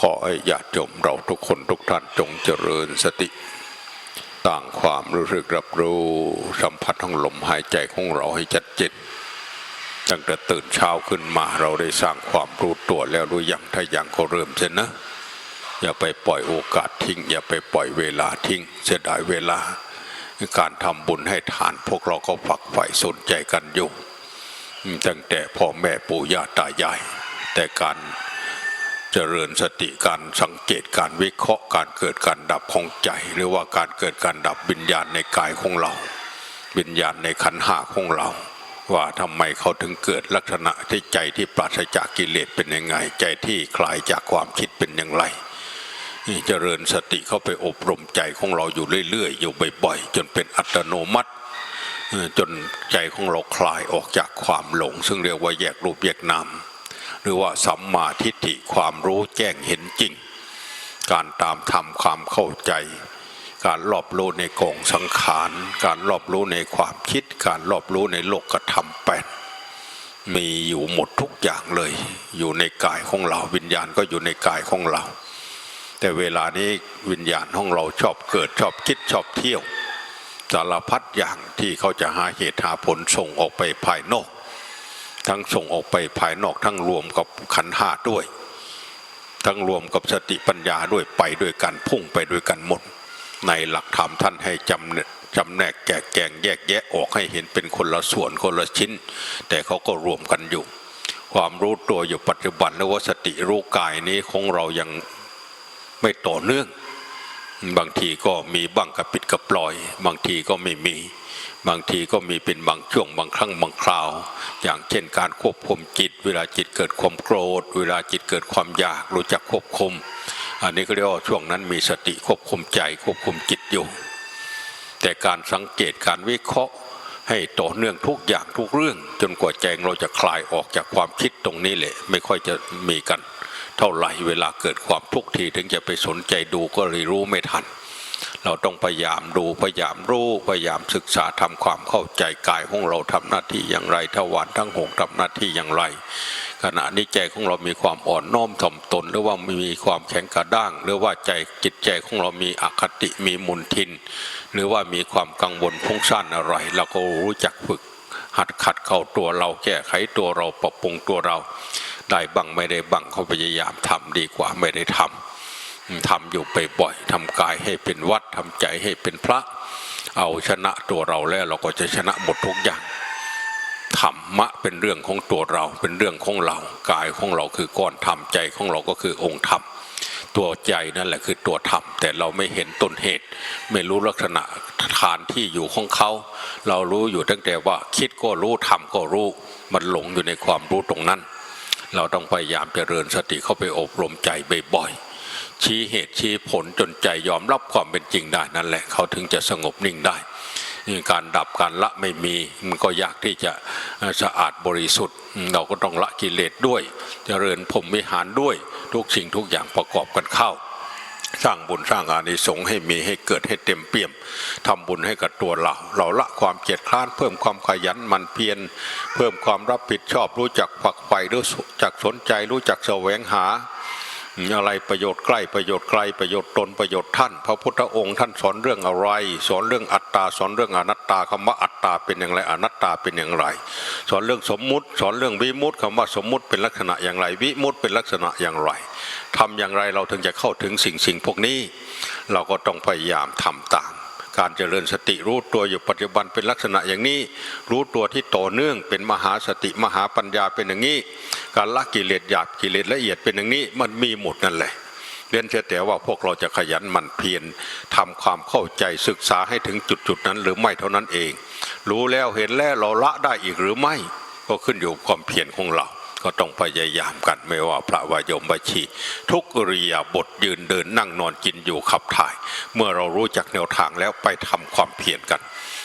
ขอให้ญาติโยมเราทุกคนทุกท่านจงเจริญสติ ต่างความรู้สึกรับรู้สัมผัสของลมหายใจของเราให้ชัดเจนตั้งแต่ตื่นเช้าขึ้นมาเราได้สร้างความรู้ตัวแล้วหรือยังถ้ายังก็เริ่มเสียนะ อย่าไปปล่อยโอกาสทิ้ง อย่าไปปล่อยเวลาทิ้งเสียดายเวลา การทำบุญให้ทานพวกเราก็ฝักใฝ่สนใจกันอยู่ตั้งแต่พ่อแม่ปู่ย่าตายาย แต่การเจริญสติการสังเกตการวิเคราะห์การเกิดการดับของใจ หรือว่าการเกิดการดับวิญญาณในกายของเรา วิญญาณในขันห้าของเรา ว่าทำไมเขาถึงเกิดลักษณะที่ใจที่ปราศจากกิเลสเป็นยังไง ใจที่คลายจากความคิดเป็นอย่างไร เจริญสติเข้าไปอบรมใจของเราอยู่เรื่อยๆ อยู่บ่อยๆ จนเป็นอัตโนมัติจนใจของเราคลายออกจากความหลง ซึ่งเรียกว่าแยกรูปแยกนามหรือว่าสัมมาทิฏฐิความรู้แจ้งเห็นจริง การตามทำความเข้าใจ การรอบรู้ในกองสังขาร การรอบรู้ในความคิด การรอบรู้ในโลกธรรมแปดมีอยู่หมดทุกอย่างเลย อยู่ในกายของเราวิญญาณก็อยู่ในกายของเรา แต่เวลานี้วิญญาณของเราชอบเกิดชอบคิดชอบเที่ยวสารพัดอย่างที่เขาจะหาเหตุหาผลส่งออกไปภายนอก ทั้งส่งออกไปภายนอก ทั้งรวมกับขันธ์ห้าด้วย ทั้งรวมกับสติปัญญาด้วยไปด้วยกันพุ่งไปด้วยกันหมด ในหลักธรรมท่านให้จำเนจำแนกแกะแกงแยกแยะออกให้เห็นเป็นคนละส่วนคนละชิ้น แต่เขาก็รวมกันอยู่ ความรู้ตัวอยู่ปัจจุบันหรือว่าสติรู้กายนี้ของเรายัง ไม่ต่อเนื่อง บางทีก็มีบ้างกับปิดกับปล่อย บางทีก็ไม่มี บางทีก็มีเป็นบางช่วงบางครั้งบางคราว อย่างเช่นการควบคุมจิต เวลาจิตเกิดความโกรธ เวลาจิตเกิดความอยากรู้จักควบคุม อันนี้ก็เรียกว่าช่วงนั้นมีสติควบคุมใจควบคุมจิตอยู่ แต่การสังเกตการวิเคราะห์ให้ต่อเนื่องทุกอย่างทุกเรื่อง จนกว่าใจเราจะคลายออกจากความคิดตรงนี้แหละ ไม่ค่อยจะมีกัน เท่าไหร่เวลาเกิดความทุกข์ทีถึงจะไปสนใจดูก็เลยรู้ไม่ทัน เราต้องพยายามดูพยายามรู้พยายามศึกษาทำความเข้าใจกายของเราทำหน้าที่อย่างไรทวารทั้งหกทำหน้าที่อย่างไร ขณะนี้ใจของเรามีความอ่อนน้อมถ่อมตน หรือว่ามีความแข็งกระด้าง หรือว่าใจจิตใจของเรามีอคติมีมุนทิน หรือว่ามีความกังวลพุ่งสั้นอะไรเราก็รู้จักฝึกหัดขัดเข้าตัวเราแก้ไขตัวเราปรับปรุงตัวเรา ได้บังไม่ได้บังเขาพยายามทำดีกว่าไม่ได้ทำทำอยู่ไปบ่อยทำกายให้เป็นวัดทำใจให้เป็นพระ เอาชนะตัวเราแล้วเราก็จะชนะหมดทุกอย่างธรรมะเป็นเรื่องของตัวเราเป็นเรื่องของเรา กายของเราคือก้อนธรรมใจของเราก็คือองค์ธรรมตัวใจนั่นแหละคือตัวธรรมแต่เราไม่เห็นต้นเหตุ ไม่รู้ลักษณะฐานที่อยู่ของเขา เรารู้อยู่ตั้งแต่ว่าคิดก็รู้ทำก็รู้ มันหลงอยู่ในความรู้ตรงนั้น เราต้องพยายามเจริญสติเข้าไปอบรมใจบ่อยๆชี้เหตุชี้ผลจนใจยอมรับความเป็นจริงได้นั่นแหละเขาถึงจะสงบนิ่งได้การดับการละไม่มีมันก็ยากที่จะสะอาดบริสุทธิ์ เราก็ต้องละกิเลสด้วย เจริญพรมวิหารด้วยทุกสิ่งทุกอย่างประกอบกันเข้า สร้างบุญสร้างอานิสงส์ให้มีให้เกิดให้เต็มเปี่ยมทำบุญให้กับตัวเรา เราละความเกียจคร้าน เพิ่มความขยันมันเพียรเพิ่มความรับผิดชอบรู้จักฝักใฝ่รู้จักสนใจรู้จักแสวงหา อะไรประโยชน์ใกล้ประโยชน์ไกลประโยชน์ตนประโยชน์ท่าน พระพุทธองค์ท่านสอนเรื่องอะไร สอนเรื่องอัตตาสอนเรื่องอนัตตาคำว่าอัตตาเป็นอย่างไรอนัตตาเป็นอย่างไร สอนเรื่องสมมุติ สอนเรื่องวิมุติคำว่าสมมุติเป็นลักษณะอย่างไร วิมุติเป็นลักษณะอย่างไรทำอย่างไรเราถึงจะเข้าถึงสิ่งสิ่งพวกนี้ เราก็ต้องพยายามทำตาม การเจริญสติรู้ตัวอยู่ปัจจุบันเป็นลักษณะอย่างนี้ รู้ตัวที่ต่อเนื่องเป็นมหาสติมหาปัญญาเป็นอย่างนี้ การละกิเลสหยาบกิเลสละเอียดเป็นอย่างนี้มันมีหมดนั่นแหละเรียนเชื่อแต่ว่าพวกเราจะขยันหมั่นเพียรทำความเข้าใจศึกษาให้ถึงจุดจุดๆนั้นหรือไม่เท่านั้นเอง รู้แล้วเห็นแล้วเราละได้อีกหรือไม่ ก็ขึ้นอยู่ความเพียรของเรา ก็ต้องพยายามกันไม่ว่าพระวายมบัชี ทุกอริยาบทยืนเดินนั่งนอนกินอยู่ขับถ่าย เมื่อเรารู้จักแนวทางแล้วไปทำความเพียรกัน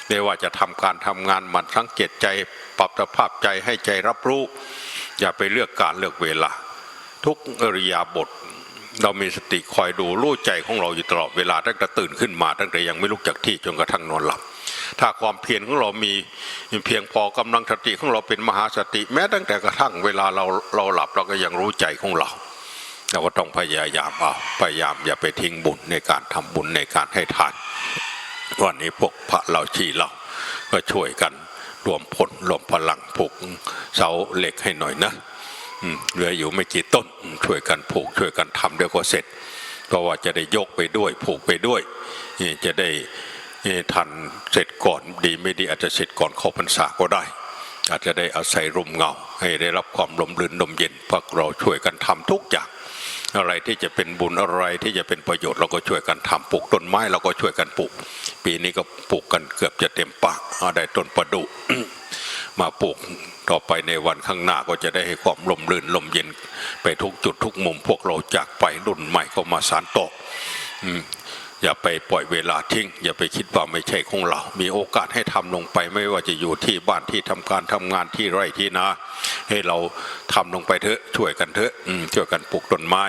ไม่ว่าจะทำการทำงานมันสังเกตใจปรับสภาพใจให้ใจรับรู้ อย่าไปเลือกการเลือกเวลา ทุกอริยาบทเรามีสติคอยดูรู้ใจของเราอยู่ตลอดเวลาตั้งแต่ตื่นขึ้นมาตั้งแต่ยังไม่ลุกจากที่จนกระทั่งนอนหลับ ถ้าความเพียรของเรามีเพียงพอกำลังสติของเราเป็นมหาสติ แม้ตั้งแต่กระทั่งเวลาเราเราหลับเราก็ยังรู้ใจของเราเราก็ต้องพยายามเอาพยายามอย่าไปทิ้งบุญในการทำบุญในการให้ทาน วันนี้พวกพระเราชีเราก็ช่วยกันรวมผลรวมพลังผูกเสาเหล็กให้หน่อยนะเหลืออยู่ไม่กี่ต้นช่วยกันผูกช่วยกันทำเดี๋ยวก็เสร็จเพราะว่าจะได้ยกไปด้วยผูกไปด้วยจะได้ ทันเสร็จก่อนดีไม่ดีอาจจะเสร็จก่อนเข้าพรรษาก็ได้ อาจจะได้อาศัยร่มเงา ให้ได้รับความลมลื่นลมเย็นพวกเราช่วยกันทำทุกอย่าง อะไรที่จะเป็นบุญอะไรที่จะเป็นประโยชน์เราก็ช่วยกันทำปลูกต้นไม้เราก็ช่วยกันปลูก ปีนี้ก็ปลูกกันเกือบจะเต็มปากอาได้ต้นประดุมาปลูกต่อไปในวันข้างหน้าก็จะได้ให้ความลมลื่นลมเย็น ไปทุกจุดทุกมุมพวกเราจากไปรุ่นใหม่ก็มาสานต่อ อย่าไปปล่อยเวลาทิ้ง อย่าไปคิดว่าไม่ใช่ของเรา มีโอกาสให้ทำลงไปไม่ว่าจะอยู่ที่บ้านที่ทำการทำงานที่ไร่ที่นา ให้เราทำลงไปเถอะช่วยกันเถอะช่วยกันปลูกต้นไม้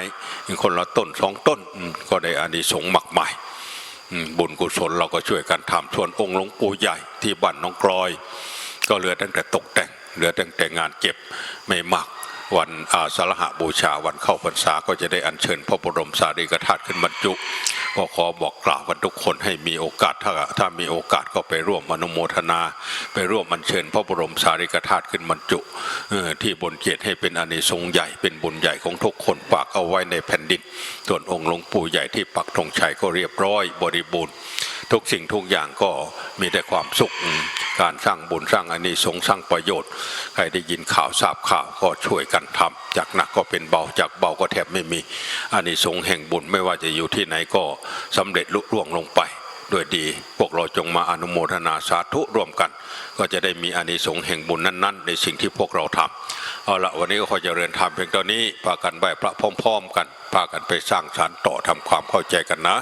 คนละต้นสองต้นก็ได้อานิสงส์มากมายบุญกุศลเราก็ช่วยกันทำส่วนองค์หลวงปู่ใหญ่ที่บ้านน้องกลอย ก็เหลือตั้งแต่ตกแต่งเหลือตั้งแต่งานเก็บไม่มาก วันอาสาฬหบูชาวันเข้าพรรษาก็จะได้อัญเชิญพระบรมสารีริกธาตุขึ้นบรรจุก็ขอบอกกล่าวกันทุกคนให้มีโอกาสถ้าถ้ามีโอกาสก็ไปร่วมอนุโมทนา ไปร่วมอัญเชิญพระบรมสารีริกธาตุขึ้นบรรจุที่บนเกียรติให้เป็นอานิสงส์ใหญ่เป็นบุญใหญ่ของทุกคนฝากเอาไว้ในแผ่นดินส่วนองค์หลวงปู่ใหญ่ที่ปักธงชัยก็เรียบร้อยบริบูรณ์ ทุกสิ่งทุกอย่างก็มีแต่ความสุข การสร้างบุญสร้างอานิสงส์สร้างประโยชน์ ใครได้ยินข่าวทราบข่าวก็ช่วยกันทำจากหนักก็เป็นเบาจากเบาก็แทบไม่มีอานิสงส์แห่งบุญไม่ว่าจะอยู่ที่ไหนก็สำเร็จลุล่วงลงไปด้วยดี พวกเราจงมาอนุโมทนาสาธุร่วมกัน ก็จะได้มีอานิสงส์แห่งบุญนั้นๆ ในสิ่งที่พวกเราทำเอาละวันนี้ก็ขอเจริญธรรมเพียงเท่านี้พากันไหวพระพร้อม ๆ กันพากันไปสร้างสรรต่อทำความเข้าใจกันนะ